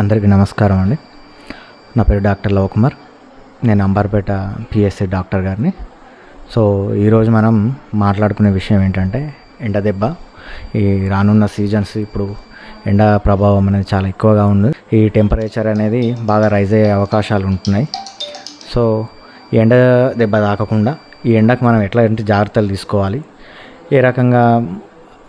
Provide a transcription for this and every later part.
అందరికీ నమస్కారం అండి. నా పేరు డాక్టర్ లవకుమార్. నేను అంబార్పేట పిఎస్సి డాక్టర్ గారిని. సో ఈరోజు మనం మాట్లాడుకునే విషయం ఏంటంటే ఎండ దెబ్బ. ఈ రానున్న సీజన్స్ ఇప్పుడు ఎండ ప్రభావం అనేది చాలా ఎక్కువగా ఉంది. ఈ టెంపరేచర్ అనేది బాగా రైజ్ అయ్యే అవకాశాలు ఉంటున్నాయి. సో ఎండ దెబ్బ తాకకుండా ఈ ఎండకు మనం ఎట్లాంటి జాగ్రత్తలు తీసుకోవాలి? ఏ రకంగా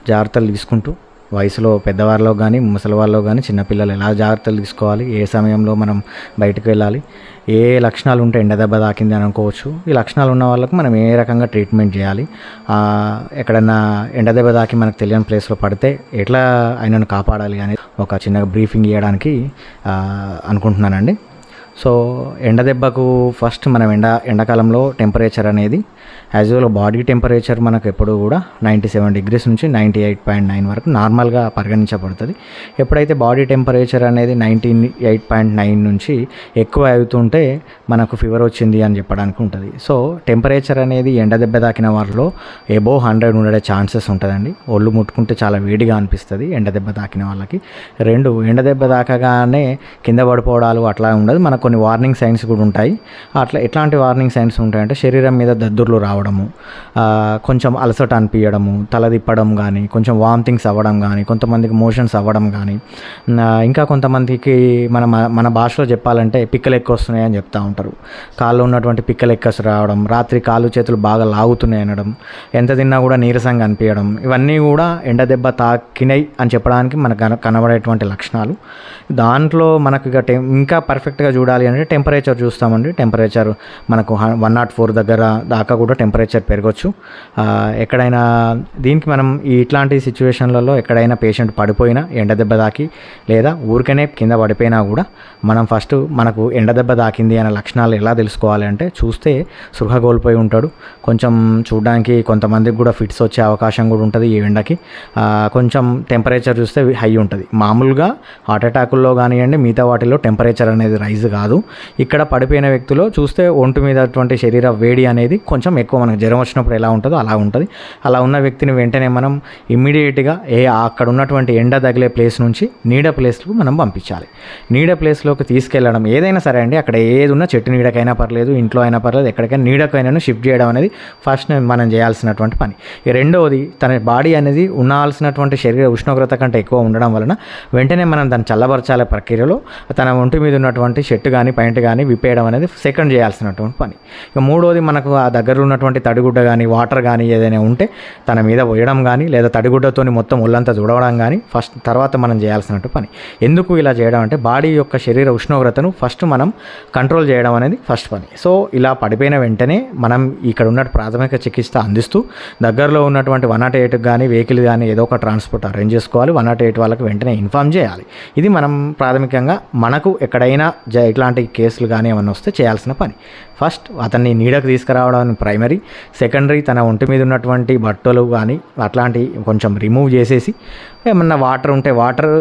జాగ్రత్తలు తీసుకుంటూ వయసులో పెద్దవారిలో కానీ ముసలి వాళ్ళలో కానీ చిన్నపిల్లలు ఎలా జాగ్రత్తలు తీసుకోవాలి? ఏ సమయంలో మనం బయటకు వెళ్ళాలి? ఏ లక్షణాలు ఉంటే ఎండ దెబ్బ తాకింది అని అనుకోవచ్చు. ఈ లక్షణాలు ఉన్న వాళ్ళకు మనం ఏ రకంగా ట్రీట్మెంట్ చేయాలి? ఎక్కడన్నా ఎండ దెబ్బ తాకి మనకు తెలియని ప్లేస్లో పడితే ఎట్లా ఆయనను కాపాడాలి అనేది ఒక చిన్న బ్రీఫింగ్ ఇవ్వడానికి అనుకుంటున్నానండి. సో ఎండ దెబ్బకు ఫస్ట్ మనం ఎండ ఎండాకాలంలో టెంపరేచర్ అనేది యాజ్ యూజువల్ బాడీ టెంపరేచర్ మనకు ఎప్పుడు కూడా నైంటీ సెవెన్ డిగ్రీస్ నుంచి నైంటీ ఎయిట్ పాయింట్ నైన్ వరకు నార్మల్గా పరిగణించబడుతుంది. ఎప్పుడైతే బాడీ టెంపరేచర్ అనేది నైంటీ ఎయిట్ పాయింట్ నైన్ నుంచి ఎక్కువ అవుతుంటే మనకు ఫీవర్ వచ్చింది అని చెప్పడానికి ఉంటుంది. సో టెంపరేచర్ అనేది ఎండ దెబ్బ తాకిన వారిలో ఎబో హండ్రెడ్ ఉండే ఛాన్సెస్ ఉంటుందండి. ఒళ్ళు ముట్టుకుంటే చాలా వేడిగా అనిపిస్తుంది ఎండ దెబ్బ తాకిన వాళ్ళకి. రెండు ఎండ దెబ్బ తాకగానే కింద పడిపోవడాలు అట్లా ఉండదు. మనకు కొన్ని వార్నింగ్ సైన్స్ కూడా ఉంటాయి. అట్లా ఎట్లాంటి వార్నింగ్ సైన్స్ ఉంటాయంటే శరీరం మీద దద్దుర్లు రావడము కొంచెం అలసట అనిపించడము తల తిప్పడం కానీ కొంచెం వామిటింగ్స్ అవ్వడం కానీ కొంతమందికి మోషన్స్ అవ్వడం కానీ ఇంకా కొంతమందికి మన మన భాషలో చెప్పాలంటే పిక్కలు ఎక్కువ వస్తున్నాయి అని చెప్తూ ఉంటారు. కాళ్ళు ఉన్నటువంటి పిక్కలు ఎక్కసి రావడం రాత్రి కాళ్ళు చేతులు బాగా లాగుతున్నాయి అనడం ఎంత తిన్నా కూడా నీరసంగా అనిపించడం ఇవన్నీ కూడా ఎండ దెబ్బ తాకినాయి అని చెప్పడానికి మనకు కన- కనబడేటువంటి లక్షణాలు. దాంట్లో మనకు ఇక ఇంకా పర్ఫెక్ట్గా చూడాలి అంటే టెంపరేచర్ చూస్తామండి. టెంపరేచర్ మనకు వన్ నాట్ ఫోర్ దగ్గర దాకా కూడా టెంపరేచర్ పెరగచ్చు. ఎక్కడైనా దీనికి మనం ఇట్లాంటి సిచ్యువేషన్లలో ఎక్కడైనా పేషెంట్ పడిపోయినా ఎండ దెబ్బ తాకి లేదా ఊరికనే కింద పడిపోయినా కూడా మనం ఫస్ట్ మనకు ఎండ దెబ్బ తాకింది అనే లక్షణాలు ఎలా తెలుసుకోవాలి అంటే చూస్తే సృహ కోల్పోయి ఉంటాడు. కొంచెం చూడడానికి కొంతమందికి కూడా ఫిట్స్ వచ్చే అవకాశం కూడా ఉంటుంది ఈ ఎండకి. కొంచెం టెంపరేచర్ చూస్తే హై ఉంటుంది. మామూలుగా హార్ట్ అటాకుల్లో కానివ్వండి మిగతా వాటిలో టెంపరేచర్ అనేది రైజ్ కాదు. ఇక్కడ పడిపోయిన వ్యక్తిలో చూస్తే ఒంటి మీద అటువంటి శరీర వేడి అనేది కొంచెం ఎక్కువ మనకు జ్వరం వచ్చినప్పుడు ఎలా ఉంటుందో అలా ఉంటుంది. అలా ఉన్న వ్యక్తిని వెంటనే మనం ఇమ్మీడియట్గా ఏ అక్కడ ఉన్నటువంటి ఎండ తగిలే ప్లేస్ నుంచి నీడ ప్లేస్కు మనం పంపించాలి. నీడ ప్లేస్లోకి తీసుకెళ్ళడం ఏదైనా సరే అండి అక్కడ ఏది ఉన్నా చెట్టు నీడకైనా పర్లేదు ఇంట్లో అయినా పర్లేదు ఎక్కడికైనా నీడకైనా షిఫ్ట్ చేయడం అనేది ఫస్ట్ మనం చేయాల్సినటువంటి పని. ఈ రెండవది తన బాడీ అనేది ఉండాల్సినటువంటి శరీర ఉష్ణోగ్రత కంటే ఎక్కువ ఉండడం వలన వెంటనే మనం దాన్ని చల్లబరచాలే ప్రక్రియలో. తన ఒంటి మీద ఉన్నటువంటి చెట్టు కానీ పెయింట్ కానీ విప్పేయడం అనేది సెకండ్ చేయాల్సినటువంటి పని. ఇక మూడోది మనకు ఆ దగ్గర ఉన్నటువంటి తడిగుడ్డ కానీ వాటర్ కానీ ఏదైనా ఉంటే తన మీద పోయడం కానీ లేదా తడిగుడ్డతోని మొత్తం ఒళ్ళంతా చూడవడం కానీ ఫస్ట్ తర్వాత మనం చేయాల్సినట్టు పని. ఎందుకు ఇలా చేయడం అంటే బాడీ యొక్క శరీర ఉష్ణోగ్రతను ఫస్ట్ మనం కంట్రోల్ చేయడం అనేది ఫస్ట్ పని. సో ఇలా పడిపోయిన వెంటనే మనం ఇక్కడ ఉన్న ప్రాథమిక చికిత్స అందిస్తూ దగ్గరలో ఉన్నటువంటి వన్ నాట్ ఎయిట్ కానీ వెహికల్ కానీ ఏదో ఒక ట్రాన్స్పోర్ట్ అరేంజ్ చేసుకోవాలి. వన్ నాట్ ఎయిట్ వాళ్ళకి వెంటనే ఇన్ఫామ్ చేయాలి. ఇది మనం ప్రాథమికంగా మనకు ఎక్కడైనా జై ఇట్లాంటి కేసులు కానీ ఏమైనా వస్తే చేయాల్సిన పని. ఫస్ట్ అతన్ని నీడకు తీసుకురావడం ప్రైమరీ సెకండరీ తన ఒంటి మీద ఉన్నటువంటి బట్టలు కానీ అట్లాంటివి కొంచెం రిమూవ్ చేసేసి ఏమన్నా వాటర్ ఉంటే వాటర్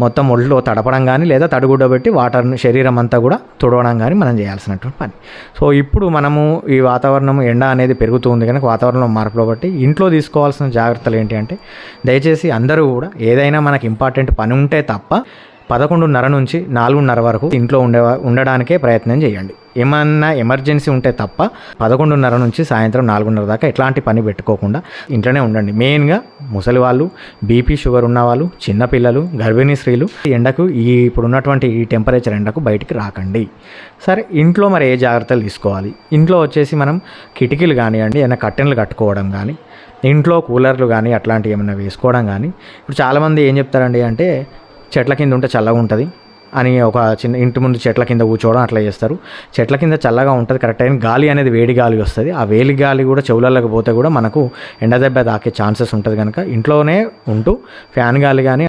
మొత్తం ఒళ్ళో తడపడం కానీ లేదా తడుగుడ్డబెట్టి వాటర్ని శరీరం అంతా కూడా తుడవడం కానీ మనం చేయాల్సినటువంటి పని. సో ఇప్పుడు మనము ఈ వాతావరణం ఎండ అనేది పెరుగుతుంది కనుక వాతావరణం మార్పులో బట్టి ఇంట్లో తీసుకోవాల్సిన జాగ్రత్తలు ఏంటి అంటే దయచేసి అందరూ కూడా ఏదైనా మనకి ఇంపార్టెంట్ పని ఉంటే తప్ప పదకొండున్నర నుంచి నాలుగున్నర వరకు ఇంట్లో ఉండే ఉండడానికే ప్రయత్నం చేయండి. ఏమన్నా ఎమర్జెన్సీ ఉంటే తప్ప పదకొండున్నర నుంచి సాయంత్రం నాలుగున్నర దాకా ఎట్లాంటి పని పెట్టుకోకుండా ఇంట్లోనే ఉండండి. మెయిన్గా ముసలి వాళ్ళు బీపీ షుగర్ ఉన్నవాళ్ళు చిన్నపిల్లలు గర్భిణీ స్త్రీలు ఈ ఎండకు ఈ ఇప్పుడు ఉన్నటువంటి ఈ టెంపరేచర్ ఎండకు బయటికి రాకండి. సరే ఇంట్లో మరి ఏ జాగ్రత్తలు తీసుకోవాలి? ఇంట్లో వచ్చేసి మనం కిటికీలు కానివ్వండి ఏమైనా కట్టెన్లు కట్టుకోవడం కానీ ఇంట్లో కూలర్లు కానీ అట్లాంటివి ఏమైనా వేసుకోవడం కానీ ఇప్పుడు చాలామంది ఏం చెప్తారండి అంటే చెట్ల కింద ఉంటే చల్లగా ఉంటుంది అని ఒక చిన్న ఇంటి ముందు చెట్ల కింద కూర్చోవడం అట్లా చేస్తారు. చెట్ల కింద చల్లగా ఉంటుంది కరెక్ట్ అయిన గాలి అనేది వేడి గాలి వస్తుంది. ఆ వేడి గాలి కూడా చెవులలోకి పోతే కూడా మనకు ఎండ దెబ్బ తాకే ఛాన్సెస్ ఉంటుంది కనుక ఇంట్లోనే ఉంటూ ఫ్యాన్ గాలి కానీ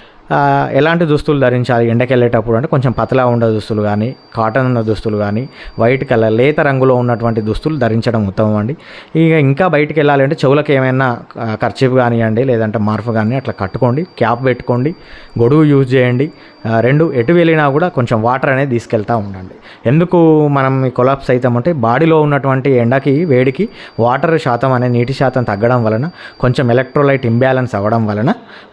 ఎలాంటి దుస్తులు ధరించాలి? ఎండకెళ్ళేటప్పుడు అంటే కొంచెం పతలా ఉన్న దుస్తులు కానీ కాటన్ ఉన్న దుస్తులు కానీ వైట్ కలర్ లేత రంగులో ఉన్నటువంటి దుస్తులు ధరించడం ఉత్తమం అండి. ఇక ఇంకా బయటికి వెళ్ళాలి అంటే చెవులకు ఏమైనా ఖర్చీపు కానివ్వండి లేదంటే మార్ఫ్ కానీ అట్లా కట్టుకోండి క్యాప్ పెట్టుకోండి గొడుగు యూజ్ చేయండి. రెండు ఎటు వెళ్ళినా కూడా కొంచెం వాటర్ అనేది తీసుకెళ్తూ ఉండండి. ఎందుకు మనం కొలాప్స్ అవుతామంటే బాడీలో ఉన్నటువంటి ఎండకి వేడికి వాటర్ శాతం అనే నీటి శాతం తగ్గడం వలన కొంచెం ఎలక్ట్రోలైట్ ఇంబ్యాలెన్స్ అవ్వడం వలన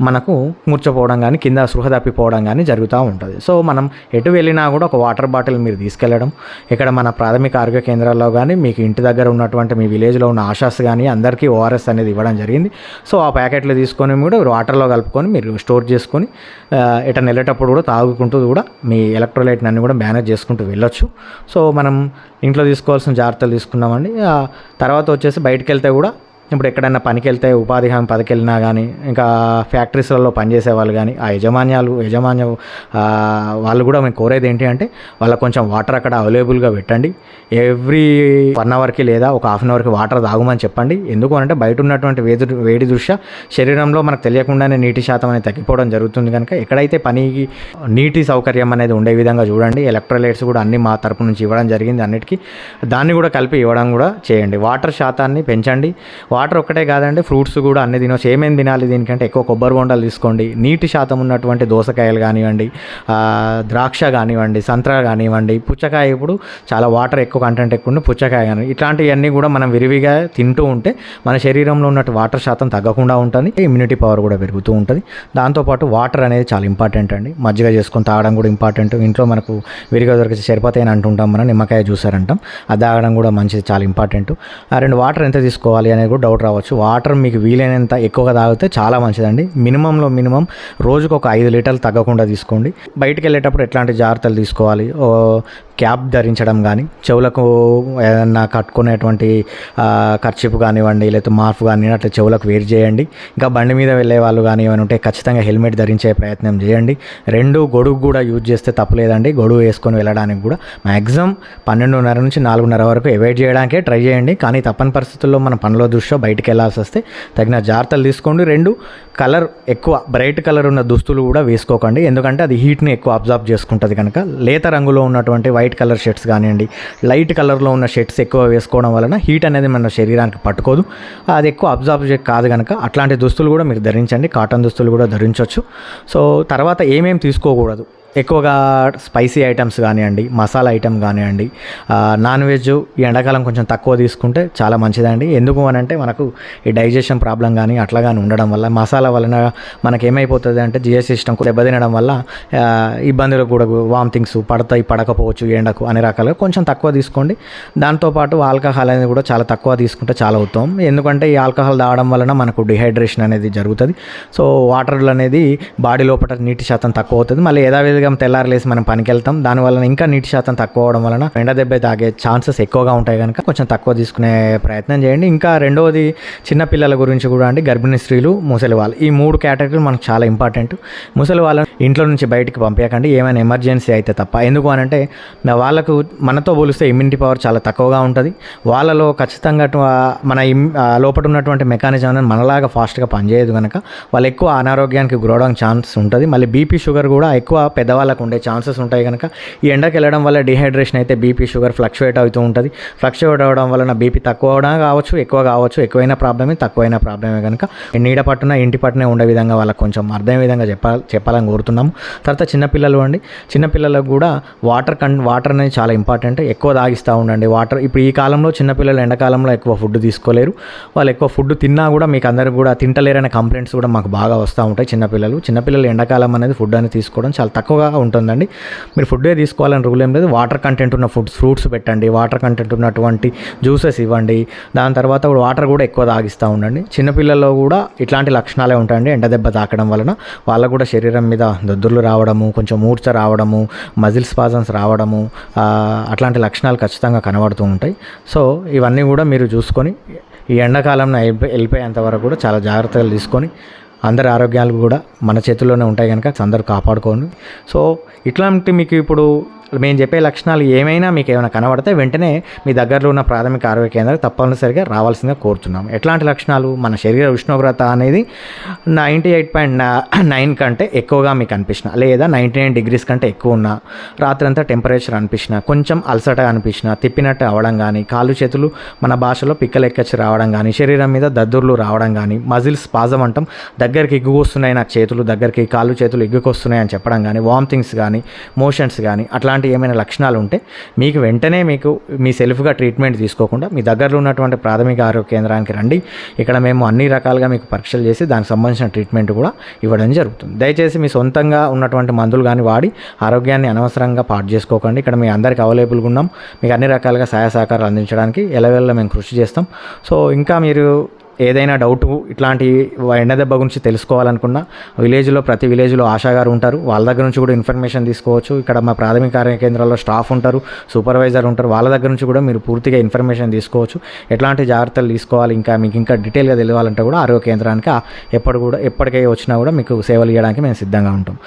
మనకు మూర్చపోవడం కానీ కింద సృహ తప్పిపోవడం కానీ జరుగుతూ ఉంటుంది. సో మనం ఎటు వెళ్ళినా కూడా ఒక వాటర్ బాటిల్ మీరు తీసుకెళ్ళడం ఇక్కడ మన ప్రాథమిక ఆరోగ్య కేంద్రాల్లో కానీ మీకు ఇంటి దగ్గర ఉన్నటువంటి మీ విలేజ్లో ఉన్న ఆశాస్ కానీ అందరికీ ఓఆర్ఎస్ అనేది ఇవ్వడం జరిగింది. సో ఆ ప్యాకెట్లు తీసుకొని కూడా వాటర్లో కలుపుకొని మీరు స్టోర్ చేసుకొని ఇట వెళ్ళేటప్పుడు కూడా తాగుకుంటూ కూడా. మీ ఎలక్ట్రోలైట్ని అన్ని కూడా మేనేజ్ చేసుకుంటూ వెళ్ళొచ్చు. సో మనం ఇంట్లో తీసుకోవాల్సిన జాగ్రత్తలు తీసుకున్నామండి తర్వాత వచ్చేసి బయటికి వెళ్తే కూడా ఇప్పుడు ఎక్కడైనా పనికి వెళ్తే ఉపాధి హామీ పనికి వెళ్ళినా కానీ ఇంకా ఫ్యాక్టరీస్లలో పనిచేసే వాళ్ళు కానీ ఆ యజమాన్యాలు యజమాన్య వాళ్ళు కూడా మేము కోరేది ఏంటి అంటే వాళ్ళకి కొంచెం వాటర్ అక్కడ అవైలబుల్గా పెట్టండి. ఎవ్రీ వన్ అవర్కి లేదా ఒక హాఫ్ అన్ అవర్కి వాటర్ తాగమని చెప్పండి. ఎందుకు అంటే బయట ఉన్నటువంటి వేడి వేడి దృష్ట్యా శరీరంలో మనకు తెలియకుండానే నీటి శాతం అనేది తగ్గిపోవడం జరుగుతుంది కనుక ఎక్కడైతే పనికి నీటి సౌకర్యం అనేది ఉండే విధంగా చూడండి. ఎలక్ట్రోలైట్స్ కూడా అన్ని మా తరపు నుంచి ఇవ్వడం జరిగింది అన్నిటికీ. దాన్ని కూడా కలిపి ఇవ్వడం కూడా చేయండి. వాటర్ శాతాన్ని పెంచండి. వాటర్ ఒక్కటే కాదండి ఫ్రూట్స్ కూడా అన్ని తినవచ్చు ఏమేమి తినాలి దీనికంటే ఎక్కువ కొబ్బరి బొండాలు తీసుకోండి. నీటి శాతం ఉన్నటువంటి దోసకాయలు కానివ్వండి ద్రాక్ష కానివ్వండి సంత్రా కానివ్వండి పుచ్చకాయ ఇప్పుడు చాలా వాటర్ ఎక్కువ కంటెంట్ ఎక్కువ ఉండి పుచ్చకాయ కానీ ఇట్లాంటివన్నీ కూడా మనం విరివిగా తింటూ ఉంటే మన శరీరంలో ఉన్నట్టు వాటర్ శాతం తగ్గకుండా ఉంటుంది ఇమ్యూనిటీ పవర్ కూడా పెరుగుతూ ఉంటుంది. దాంతోపాటు వాటర్ అనేది చాలా ఇంపార్టెంట్ అండి. మజ్జిగ చేసుకొని తాగడం కూడా ఇంపార్టెంట్ ఇంట్లో మనకు విరిగా దొరికితే సరిపోతాయి అని అంటుంటాం మనం నిమ్మకాయ జ్యూసర్ అంటాం. అది తాగడం కూడా మంచిది చాలా ఇంపార్టెంట్ ఆ రెండు వాటర్ ఎంత తీసుకోవాలి అనేది కూడా డౌట్ రావచ్చు. వాటర్ మీకు వీలైనంత ఎక్కువగా తాగితే చాలా మంచిదండి. మినిమంలో మినిమం రోజుకు ఒక ఐదు లీటర్లు తగ్గకుండా తీసుకోండి. బయటికి వెళ్ళేటప్పుడు ఎట్లాంటి జాగ్రత్తలు తీసుకోవాలి? క్యాప్ ధరించడం కానీ చెవులకు ఏదన్నా కట్టుకునేటువంటి ఖర్చిపు కానివ్వండి లేకపోతే మార్ఫ్ కానివ్వండి అట్లా చెవులకు వేరు చేయండి. ఇంకా బండి మీద వెళ్ళే వాళ్ళు కానీ ఏమైనా ఉంటే ఖచ్చితంగా హెల్మెట్ ధరించే ప్రయత్నం చేయండి. రెండు గొడుగు కూడా యూజ్ చేస్తే తప్పలేదండి. గొడుగు వేసుకొని వెళ్ళడానికి కూడా మ్యాక్సిమం పన్నెండున్నర నుంచి నాలుగున్నర వరకు అవాయిడ్ చేయడానికే ట్రై చేయండి. కానీ తప్పని పరిస్థితుల్లో మన పనుల దృష్ట్యా బయటికి వెళ్ళాల్సి వస్తే తగిన జాగ్రత్తలు తీసుకోండి. రెండు కలర్ ఎక్కువ బ్రైట్ కలర్ ఉన్న దుస్తులు కూడా వేసుకోకండి. ఎందుకంటే అది హీట్ని ఎక్కువ అబ్జర్వ్ చేసుకుంటుంది కనుక. లేత రంగులో ఉన్నటువంటి వైట్ కలర్ షర్ట్స్ కానివ్వండి లైట్ కలర్లో ఉన్న షర్ట్స్ ఎక్కువ వేసుకోవడం వలన హీట్ అనేది మన శరీరానికి పట్టుకోదు. అది ఎక్కువ అబ్జార్బ్ కాదు కనుక అట్లాంటి దుస్తులు కూడా మీరు ధరించండి కాటన్ దుస్తులు కూడా ధరించవచ్చు సో తర్వాత ఏమేమి తీసుకోకూడదు? ఎక్కువగా స్పైసీ ఐటమ్స్ కానివ్వండి మసాలా ఐటమ్ కానివ్వండి నాన్ వెజ్ ఈ ఎండాకాలం కొంచెం తక్కువ తీసుకుంటే చాలా మంచిదండి. ఎందుకు అని అంటే మనకు ఈ డైజెషన్ ప్రాబ్లం కానీ అట్లా కానీ ఉండడం వల్ల మసాలా వలన మనకి ఏమైపోతుంది అంటే జిఎస్ సిస్టమ్ దెబ్బతినడం వల్ల ఇబ్బందులు కూడా వామిటింగ్స్ పడతాయి పడకపోవచ్చు ఎండకు అనే రకాలుగా కొంచెం తక్కువ తీసుకోండి. దాంతోపాటు ఆల్కహాల్ అనేది కూడా చాలా తక్కువ తీసుకుంటే చాలా ఉత్తమం. ఎందుకంటే ఈ ఆల్కహాల్ తాగడం వలన మనకు డిహైడ్రేషన్ అనేది జరుగుతుంది. సో వాటర్ అనేది బాడీ లోపల నీటి శాతం తక్కువ అవుతుంది. మళ్ళీ యథావిధిగా తెల్లారలేసి మనం పనికి వెళ్తాం దానివల్ల ఇంకా నీటి శాతం తక్కువ అవడం వలన ఎండ దెబ్బ తాగే ఛాన్సెస్ ఎక్కువగా ఉంటాయి కనుక కొంచెం తక్కువ తీసుకునే ప్రయత్నం చేయండి. ఇంకా రెండవది చిన్న పిల్లల గురించి కూడా అండి. గర్భిణీ స్త్రీలు ముసలి వాళ్ళు. ఈ మూడు కేటగిరీలు మనకు చాలా ఇంపార్టెంట్. ముసలి వాళ్ళని ఇంట్లో నుంచి బయటికి పంపించకండి ఏమైనా ఎమర్జెన్సీ అయితే తప్ప. ఎందుకు అని అంటే వాళ్ళకు మనతో పోలిస్తే ఇమ్యూనిటీ పవర్ చాలా తక్కువగా ఉంటుంది. వాళ్ళలో ఖచ్చితంగా మన లోపల ఉన్నటువంటి మెకానిజం అనేది మనలాగా ఫాస్ట్గా పనిచేయదు కనుక వాళ్ళు ఎక్కువ అనారోగ్యానికి గురవడానికి ఛాన్స్ ఉంటుంది. మళ్ళీ బీపీ షుగర్ కూడా ఎక్కువ పెద్ద పెద్దవాళ్ళకు ఉండే ఛాన్సెస్ ఉంటాయి కనుక ఈ ఎండకి వెళ్ళడం వల్ల డిహైడ్రేషన్ అయితే బీపీ షుగర్ ఫ్లక్చువేట్ అవుతూ ఉంటుంది. ఫ్లక్చువేట్ అవడం వలన బీపీ తక్కువ అవడం కావచ్చు ఎక్కువ కావచ్చు ఎక్కువైన ప్రాబ్లమే తక్కువైన ప్రాబ్లమే కనుక నీడ పట్టున ఇంటి పట్టునే ఉండే విధంగా వాళ్ళకి కొంచెం అర్థమయ్యే విధంగా చెప్పాలి చెప్పాలని కోరుతున్నాము. తర్వాత చిన్నపిల్లలు అండి. చిన్నపిల్లలకు కూడా వాటర్ కన్ వాటర్ అనేది చాలా ఇంపార్టెంట్. ఎక్కువ తాగిస్తూ ఉండండి. వాటర్ ఇప్పుడు ఈ కాలంలో చిన్నపిల్లలు ఎండాకాలంలో ఎక్కువ ఫుడ్ తీసుకోలేరు. వాళ్ళు ఎక్కువ ఫుడ్ తిన్నా కూడా మీకు అందరూ కూడా తింటలేరనే కంప్లైంట్స్ కూడా మాకు బాగా వస్తూ ఉంటాయి చిన్నపిల్లలు చిన్నపిల్లలు ఎండాకాలం అనేది ఫుడ్ అనేది తీసుకోవడం చాలా తక్కువ తక్కువగా ఉంటుందండి. మీరు ఫుడ్డే తీసుకోవాలని రూల్ ఏం లేదు. వాటర్ కంటెంట్ ఉన్న ఫుడ్స్ ఫ్రూట్స్ పెట్టండి. వాటర్ కంటెంట్ ఉన్నటువంటి జ్యూసెస్ ఇవ్వండి. దాని తర్వాత వాటర్ కూడా ఎక్కువ తాగిస్తూ ఉండండి. చిన్నపిల్లల్లో కూడా ఇట్లాంటి లక్షణాలే ఉంటాయండి. ఎండ దెబ్బ తాకడం వలన వాళ్ళకు కూడా శరీరం మీద దద్దుర్లు రావడము కొంచెం మూర్ఛ రావడము మజిల్ స్పాజన్స్ రావడము అట్లాంటి లక్షణాలు ఖచ్చితంగా కనబడుతూ ఉంటాయి. సో ఇవన్నీ కూడా మీరు చూసుకొని ఈ ఎండాకాలంలో వెళ్ళిపోయేంత వరకు కూడా చాలా జాగ్రత్తలు తీసుకొని అందరి ఆరోగ్యాలు కూడా మన చేతుల్లోనే ఉంటాయి కనుక అందరూ కాపాడుకోండి. సో ఇట్లాంటి మీకు ఇప్పుడు మేము చెప్పే లక్షణాలు ఏమైనా మీకు ఏమైనా కనబడితే వెంటనే మీ దగ్గరలో ఉన్న ప్రాథమిక ఆరోగ్య కేంద్రానికి తప్పనిసరిగా రావాల్సిందిగా కోరుతున్నాం ఎట్లాంటి లక్షణాలు? మన శరీర ఉష్ణోగ్రత అనేది నైంటీ ఎయిట్ పాయింట్ నైన్ కంటే ఎక్కువగా మీకు అనిపించిన లేదా నైంటీ నైన్ డిగ్రీస్ కంటే ఎక్కువ ఉన్నా రాత్రంతా టెంపరేచర్ అనిపించిన కొంచెం అలసట అనిపించిన తిప్పినట్టు అవడం కానీ కాళ్ళు చేతులు మన భాషలో పిక్కలెక్కచ్చి రావడం కానీ శరీరం మీద దద్దుర్లు రావడం కానీ మజిల్స్ పాజం అంటాం దగ్గరికి ఎగ్గుకొస్తున్నాయి నాకు చేతులు దగ్గరికి కాళ్ళు చేతులు ఎగ్గుకొస్తున్నాయి అని చెప్పడం కానీ వామిటింగ్స్ కానీ మోషన్స్ కానీ అట్లాంటి ఏమైనా లక్షణాలు ఉంటే మీకు వెంటనే మీకు మీ సెల్ఫ్గా ట్రీట్మెంట్ తీసుకోకుండా మీ దగ్గరలో ఉన్నటువంటి ప్రాథమిక ఆరోగ్య కేంద్రానికి రండి. ఇక్కడ మేము అన్ని రకాలుగా మీకు పరీక్షలు చేసి దానికి సంబంధించిన ట్రీట్మెంట్ కూడా ఇవ్వడం జరుగుతుంది. దయచేసి మీ సొంతంగా ఉన్నటువంటి మందులు కానీ వాడి ఆరోగ్యాన్ని అనవసరంగా పాటు చేసుకోకండి. ఇక్కడ మీ అందరికి అవైలబుల్గా ఉన్నాం. మీకు అన్ని రకాలుగా సహాయ సహకారాలు అందించడానికి ఎలవెల్ల మేము కృషి చేస్తాం. సో ఇంకా మీరు ఏదైనా డౌట్ ఇట్లాంటి ఎండ దెబ్బ గురించి తెలుసుకోవాలనుకున్నా విలేజ్లో ప్రతి విలేజ్లో ఆశా గారు ఉంటారు. వాళ్ళ దగ్గర నుంచి కూడా ఇన్ఫర్మేషన్ తీసుకోవచ్చు. ఇక్కడ మా ప్రాథమిక ఆరోగ్య కేంద్రాల్లో స్టాఫ్ ఉంటారు సూపర్వైజర్ ఉంటారు. వాళ్ళ దగ్గర నుంచి కూడా మీరు పూర్తిగా ఇన్ఫర్మేషన్ తీసుకోవచ్చు. ఎట్లాంటి జాగ్రత్తలు తీసుకోవాలి? ఇంకా మీకు ఇంకా డీటెయిల్గా తెలియాలంటే కూడా ఆరోగ్య కేంద్రానికి ఎప్పుడు కూడా ఎప్పటికై వచ్చినా కూడా మీకు సేవలు ఇవ్వడానికి మేము సిద్ధంగా ఉంటాం.